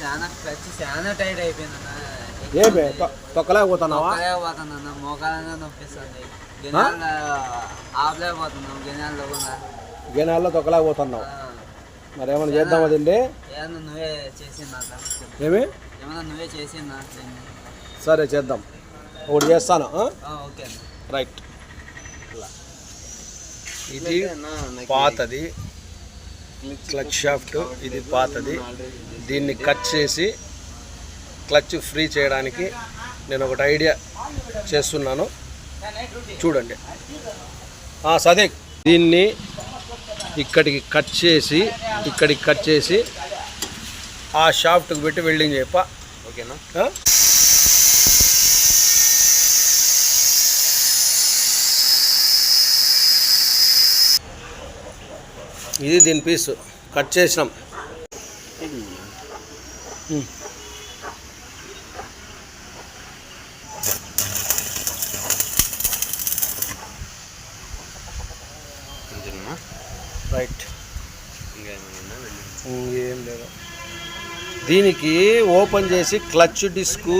చాలా ఖర్చు చాలా టైట్ అయిపోయిందన్న తొక్కలేకపోతున్నావా? మోకాలనే నొప్పిస్తుంది. ఆపలేకపోతున్నాం గినాల్లో కూడా గినాల్లో తొక్కలేకపోతున్నావు. మరి ఏమైనా చేద్దాం అదండి ఏమన్నా నువ్వే చేసిందా ఏమి? ఏమన్నా నువ్వే చేసిందా సరే చేద్దాం. ఒకటి చేస్తాను ఆ? Okay right. ఇది పాతది. క్లచ్ షాఫ్ట్ ఇది పాతది. దీన్ని కట్ చేసి క్లచ్ ఫ్రీ చేయడానికి నేను ఒకటి ఐడియా చేస్తున్నాను. చూడండి. ఆ, సదేక్ దీన్ని ఇక్కడికి కట్ చేసి ఇక్కడికి కట్ చేసి ఆ షాఫ్ట్కి పెట్టి వెల్డింగ్ చేయప్ప ఓకేనా? ఇది దీని పీస్. కట్ చేసినాం. రైట్. ఇంకా ఏం లేదు. దీనికి ఓపెన్ చేసి క్లచ్ డిస్క్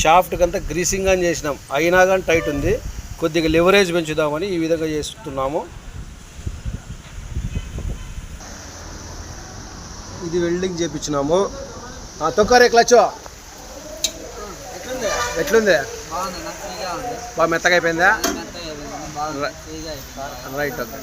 షాఫ్ట్ అంతా గ్రీసింగ్ అని చేసినాం. అయినా కానీ టైట్ ఉంది. కొద్దిగా లివరేజ్ పెంచుదామని ఈ విధంగా చేస్తున్నాము. ఇది వెల్డింగ్ చేపించినాము. తొక్కరే క్లచ్. ఎట్లుంది? బాగా మెత్తగా అయిపోయింది? రైట్. ఓకే